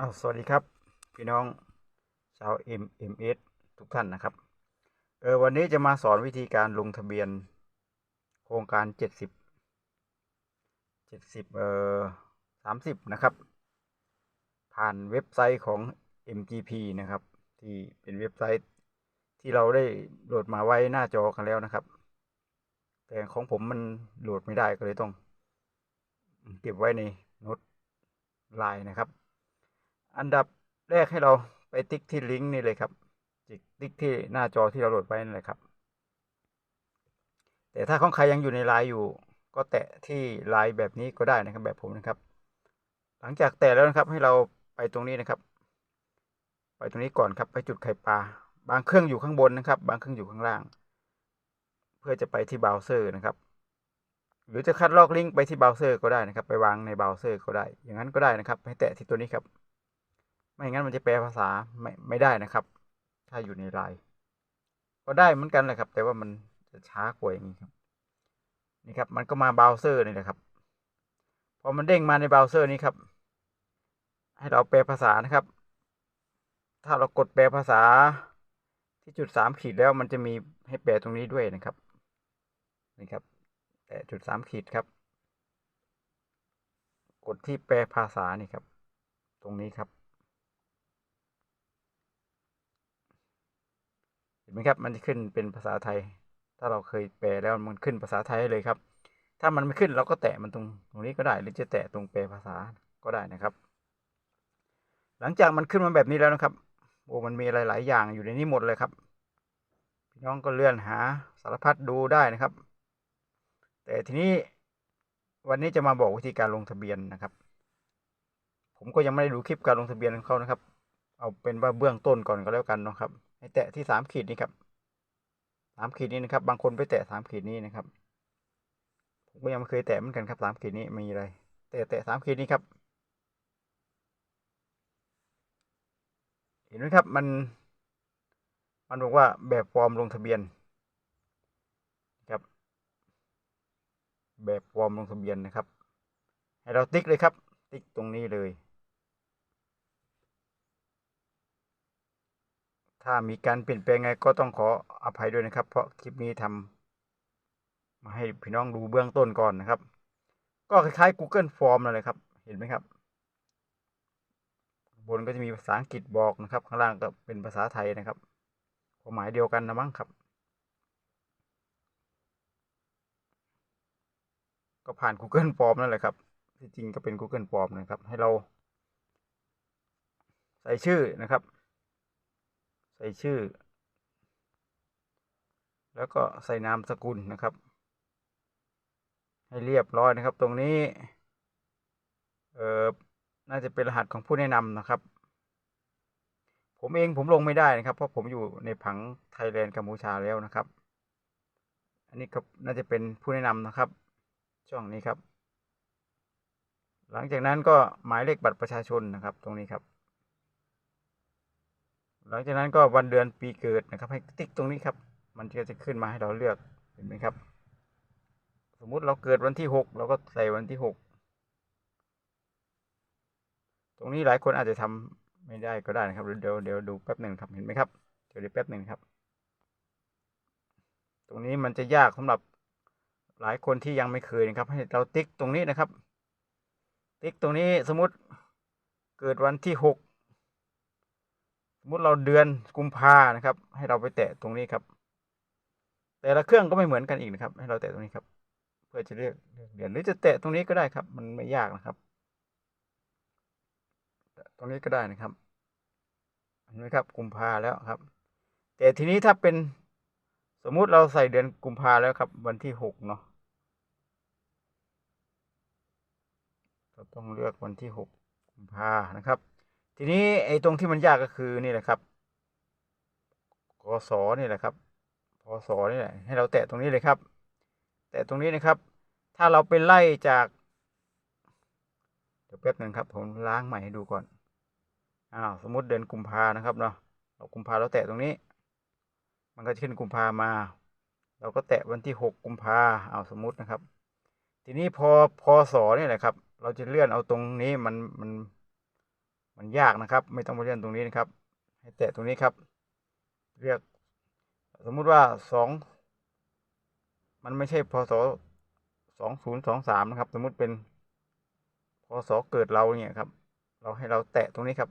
อ้าสวัสดีครับ พี่น้องชาว MMS ทุกท่านนะครับ เออวันนี้จะมาสอนวิธีการลงทะเบียน โครงการ 70 70เอ่อ30 นะครับ ผ่านเว็บไซต์ของ MGP นะครับ ที่เป็นเว็บไซต์ที่เราได้โหลดมาไว้หน้าจอกันแล้วนะครับ แต่ของผมมันโหลดไม่ได้ก็เลยต้อง เก็บไว้ในโน้ตไลน์นะครับ อันดับแรกให้เราไปติ๊กที่ลิงก์นี่เลยครับจิกติ๊กที่หน้าจอที่เราโหลดไว้นั่นเลยครับ แต่ถ้าของใครยังอยู่ในไลน์อยู่ ก็แตะที่ไลน์แบบนี้ก็ได้นะครับแบบผมนะครับ หลังจากแตะแล้วนะครับให้เราไปตรงนี้นะครับ ไปตรงนี้ก่อนครับไปจุดไข่ปลาบางเครื่องอยู่ข้างบนนะครับ บางเครื่องอยู่ข้างล่าง เพื่อจะไปที่เบราว์เซอร์นะครับ หรือจะคัดลอกลิงก์ไปที่เบราว์เซอร์ก็ได้นะครับ ไปวางในเบราว์เซอร์ก็ได้ อย่างนั้นก็ได้นะครับ ให้แตะที่ตัวนี้ครับ ไม่งั้นมันจะแปลภาษาไม่ไม่ได้นะครับ ถ้าอยู่ในไลน์ก็ได้เหมือนกันแหละครับ แต่ว่ามันจะช้ากว่าอย่างนี้ครับ นี่ครับ มันก็มาเบราว์เซอร์นี่แหละครับ พอมันเด้งมาในเบราว์เซอร์นี้ครับ ให้เราแปลภาษานะครับ ถ้าเรากดแปลภาษาที่จุดสามขีดแล้วมันจะมีให้แปลตรงนี้ด้วยนะครับ นี่ครับ แต่จุดสามขีดครับ กดที่แปลภาษานี่ครับ ตรงนี้ครับ เห็น ไหมครับ มันจะขึ้นเป็นภาษาไทย ถ้าเราเคยแปลแล้วมันขึ้นภาษาไทยเลยครับ ถ้ามันไม่ขึ้นเราก็แตะมันตรงตรงนี้ก็ได้ หรือจะแตะตรงแปลภาษาก็ได้นะครับ หลังจากมันขึ้นมาแบบนี้แล้วนะครับโอ้มันมีหลาย ๆ อย่างอยู่ในนี้หมดเลยครับพี่น้องก็เลื่อนหาสารพัดดูได้นะครับ แต่ทีนี้วันนี้จะมาบอกวิธีการลงทะเบียนนะครับ ผมก็ยังไม่ได้ดูคลิปการลงทะเบียนของเขานะครับ เอาเป็นว่าเบื้องต้นก่อนก็แล้วกันนะครับ ให้แตะที่สามขีดนี้ครับสามขีดนี้นะครับ บางคนไปแตะสามขีดนี้นะครับผมก็ยังไม่เคยแตะเหมือนกันครับสามขีดนี้มีอะไรแต่แตะสามขีดนี้ครับ เห็นไหมครับมัน มันบอกว่าแบบฟอร์มลงทะเบียนครับ แบบฟอร์มลงทะเบียนนะครับ ให้เราติ๊กเลยครับ ติ๊กตรงนี้เลย ถ้ามีการเปลี่ยนแปลงไงก็ต้องขออภัยด้วยนะครับ เพราะคลิปนี้ทำมาให้พี่น้องดูเบื้องต้นก่อนนะครับ ก็คล้ายๆ Google Form นั่นเลยครับ เห็นไหมครับ บนก็จะมีภาษาอังกฤษบอกนะครับ ข้างล่างก็เป็นภาษาไทยนะครับความหมายเดียวกันนะมั้งครับ ก็ผ่าน Google Form นั่นแหละครับที่จริงก็เป็น Google Form นะครับ ให้เรา ใส่ชื่อนะครับ ส่ชื่อ แล้วก็ใส่นามสกุลนะครับ ให้เรียบร้อยนะครับ ตรงนี้เอ่อน่าจะเป็นรหัสของผู้แนะนำนะครับ ผมเองผมลงไม่ได้นะครับ เพราะผมอยู่ในผังไทยแลนด์กัมพูชาแล้วนะครับ อันนี้ก็น่าจะเป็นผู้แนะนำนะครับ ช่องนี้ครับ หลังจากนั้นก็หมายเลขบัตรประชาชนนะครับ ตรงนี้ครับ หลังจากนั้นก็วันเดือนปีเกิดนะครับ ให้ติ๊กตรงนี้ครับ มันก็จะขึ้นมาให้เราเลือกเห็นไหมครับ สมมุติเราเกิดวันที่หกเราก็ใส่วันที่หกตรงนี้หลายคนอาจจะทำไม่ได้ก็ได้นะครับเดี๋ยวเดี๋ยวดูแป๊บหนึ่งครับเห็นไหมครับเดี๋ยวเดี๋ยวแป๊บหนึ่งครับ ตรงนี้มันจะยากสำหรับหลายคนที่ยังไม่เคยนะครับ ให้เราติ๊กตรงนี้นะครับ ติ๊กตรงนี้สมมติเกิดวันที่หก สมมติเราเดือนกุมภานะครับ ให้เราไปแตะตรงนี้ครับ แต่ละเครื่องก็ไม่เหมือนกันอีกนะครับ ให้เราแตะตรงนี้ครับ เพื่อจะเลือกเลือกเดือนหรือจะแตะตรงนี้ก็ได้ครับ มันไม่ยากนะครับตรงนี้ก็ได้นะครับเห็นไหมครับกุมภาแล้วครับ แต่ทีนี้ถ้าเป็นสมมุติเราใส่เดือนกุมภาแล้วครับ วันที่หกเนาะเราต้องเลือกวันที่หกกุมภานะครับ ทีนี้ไอ้ตรงที่มันยากก็คือนี่แหละครับกศนี่แหละครับพศนี่แหละให้เราแตะตรงนี้เลยครับ แตะตรงนี้นะครับ ถ้าเราไปไล่จากเดี๋ยวแป๊บหนึ่งครับ ผมล้างใหม่ให้ดูก่อนอ้าวสมมติเดือนกุมภานะครับเนาะเรากุมภาเราแตะตรงนี้ มันก็จะขึ้นกุมภามา เราก็แตะวันที่หกกุมภาเอาสมมตินะครับ ทีนี้พอพศนี่แหละครับ เราจะเลื่อนเอาตรงนี้มันมัน มันยากนะครับ ไม่ต้องมาเลื่อนตรงนี้นะครับ ให้แตะตรงนี้ครับ เรียก สมมุติว่าสองมันไม่ใช่พศสองศูนย์สองสามนะครับ สมมุติเป็นพศเกิดเราเนี่ยครับ เราให้เราแตะตรงนี้ครับ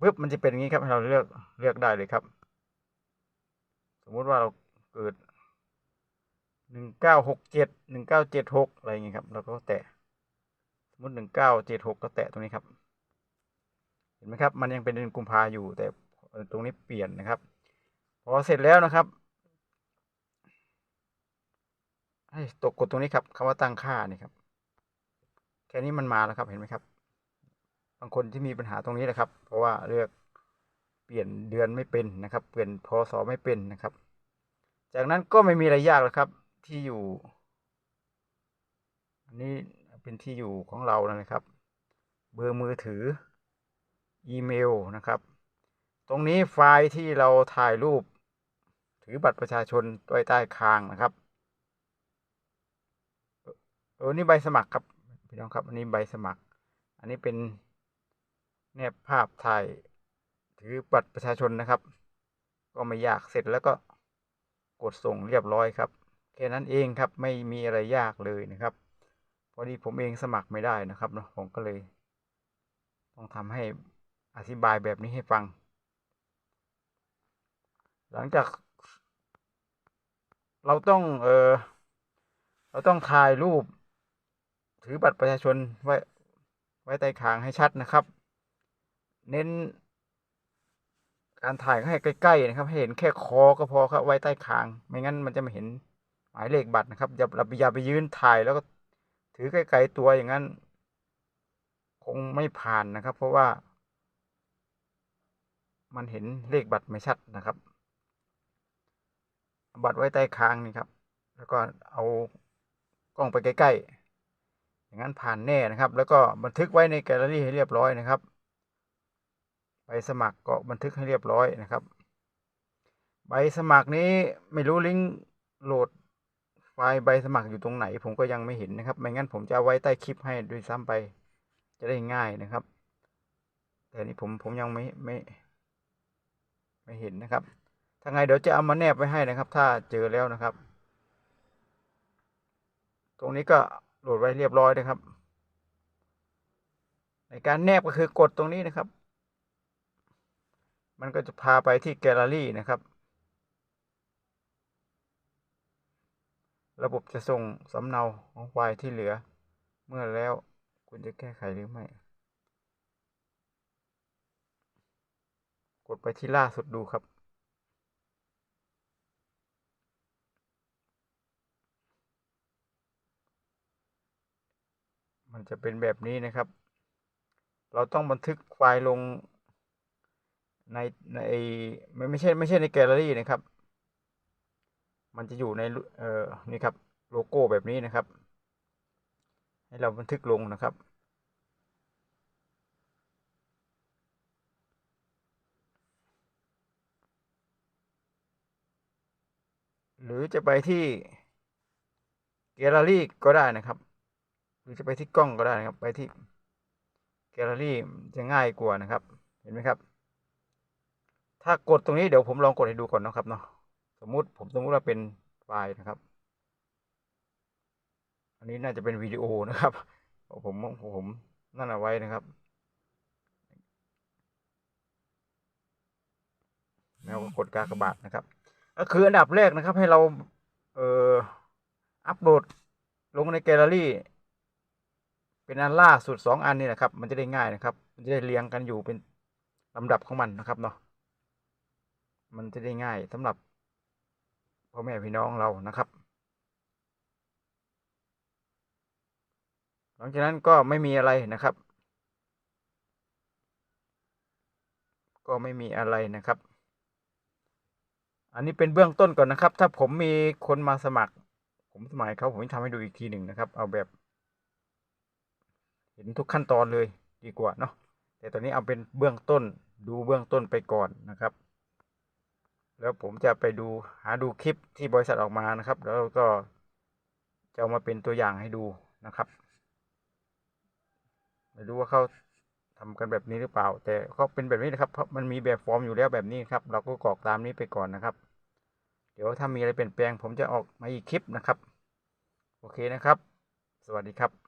ปุ๊บมันจะเป็นอย่างนี้ครับให้เราเลือกเลือกได้เลยครับ สมมุติว่าเราเกิดหนึ่งเก้าหกเจ็ดหนึ่งเก้าเจ็ดหกอะไรอย่างเงี้ยครับ เราก็แตะสมมติหนึ่งเก้าเจ็ดหกก็แตะตรงนี้ครับ ห็นไหมครับมันยังเป็นเดือนกุมภาอยู่แต่ตรงนี้เปลี่ยนนะครับ พอเสร็จแล้วนะครับ ให้ตกกดตรงนี้ครับคำว่าตั้งค่านี่ครับแค่นี้มันมาแล้วครับเห็นไหมครับ บางคนที่มีปัญหาตรงนี้แหละครับ เพราะว่าเลือกเปลี่ยนเดือนไม่เป็นนะครับ เปลี่ยนพศไม่เป็นนะครับ จากนั้นก็ไม่มีอะไรยากแล้วครับ ที่อยู่ อันนี้เป็นที่อยู่ของเรานะครับ เบอร์มือถือ อีเมลนะครับ ตรงนี้ไฟล์ที่เราถ่ายรูป ถือบัตรประชาชนไว้ใต้คางนะครับเออนี่ใบสมัครครับพี่น้องครับ อันนี้ใบสมัคร อันนี้เป็นแนบภาพถ่ายถือบัตรประชาชนนะครับ ก็ไม่ยากเสร็จแล้วก็กดส่งเรียบร้อยครับแค่นั้นเองครับไม่มีอะไรยากเลยนะครับ พอดีผมเองสมัครไม่ได้นะครับเนาะผมก็เลย ต้องทำให้ อธิบายแบบนี้ให้ฟัง หลังจาก เราต้องเออเราต้องถ่ายรูป ถือบัตรประชาชนไว้ไว้ใต้คางให้ชัดนะครับ เน้น การถ่ายให้ใกล้ๆนะครับให้เห็นแค่คอก็พอครับไว้ใต้คาง ไม่งั้นมันจะไม่เห็นหมายเลขบัตรนะครับอย่าอย่าไปยืนถ่ายแล้วก็ถือไกลๆตัวอย่างนั้น คงไม่ผ่านนะครับ เพราะว่า มันเห็นเลขบัตรไม่ชัดนะครับ บัตรไว้ใต้คางนี่ครับ แล้วก็เอากล้องไปใกล้ๆ อย่างนั้นผ่านแน่นะครับ แล้วก็บันทึกไว้ในแกลเลอรี่ให้เรียบร้อยนะครับใบสมัครก็บันทึกให้เรียบร้อยนะครับ ใบสมัครนี้ไม่รู้ลิงก์โหลดไฟล์ใบสมัครอยู่ตรงไหน ผมก็ยังไม่เห็นนะครับ ไม่งั้นผมจะไว้ใต้คลิปให้ด้วยซ้ำไปจะได้ง่ายนะครับ แต่นี้ผมผมยังไม่ไม่ ไม่เห็นนะครับถ้าไงเดี๋ยวจะเอามาแนบไว้ให้นะครับ ถ้าเจอแล้วนะครับ ตรงนี้ก็โหลดไว้เรียบร้อยนะครับ ในการแนบก็คือกดตรงนี้นะครับ มันก็จะพาไปที่แกลเลอรี่นะครับ ระบบจะส่งสำเนาของไฟล์ที่เหลือ เมื่อแล้วคุณจะแก้ไขหรือไม่ ดไปที่ล่าสุดดูครับ มันจะเป็นแบบนี้นะครับ เราต้องบันทึกไฟล์ลงในในไม่ไม่ใช่ไม่ใช่ในแกลเลอรี่นะครับ มันจะอยู่ในเอ่อนี่ครับโลโก้แบบนี้นะครับ ให้เราบันทึกลงนะครับ หรือจะไปที่แกลเลอรี่ก็ได้นะครับ หรือจะไปที่กล้องก็ได้นะครับ ไปที่แกลเลอรี่จะง่ายกว่านะครับ เห็นไหมครับ ถ้ากดตรงนี้เดี๋ยวผมลองกดให้ดูก่อนนะครับเนาะสมมุติผมสมมุติว่าเป็นไฟล์นะครับ อันนี้น่าจะเป็นวิดีโอนะครับผมผมนั่นเอาไว้นะครับแล้วก็กดกากบาทนะครับ ก็คืออันดับแรกนะครับ ให้เราเอ่ออัปโหลดลงในแกลเลอรี่ เป็นอันล่าสุดสองอันนี้นะครับ มันจะได้ง่ายนะครับ มันจะได้เรียงกันอยู่เป็นลำดับของมันนะครับเนาะมันจะได้ง่ายสำหรับพ่อแม่พี่น้องเรานะครับ หลังจากนั้นก็ไม่มีอะไรนะครับ ก็ไม่มีอะไรนะครับ อันนี้เป็นเบื้องต้นก่อนนะครับ ถ้าผมมีคนมาสมัคร ผมสมัครเขาผมจะทำให้ดูอีกทีหนึ่งนะครับ เอาแบบ เห็นทุกขั้นตอนเลยดีกว่าเนาะแต่ตอนนี้เอาเป็นเบื้องต้นดูเบื้องต้นไปก่อนนะครับ แล้วผมจะไปดูหาดูคลิปที่บริษัทออกมานะครับ แล้วก็จะเอามาเป็นตัวอย่างให้ดูนะครับไม่รู้ว่าเขา ทำกันแบบนี้หรือเปล่า แต่ก็เป็นแบบนี้นะครับเพราะมันมีแบบฟอร์มอยู่แล้วแบบนี้ครับ เราก็กรอกตามนี้ไปก่อนนะครับ เดี๋ยวถ้ามีอะไรเปลี่ยนแปลง ผมจะออกมาอีกคลิปนะครับ โอเคนะครับ สวัสดีครับ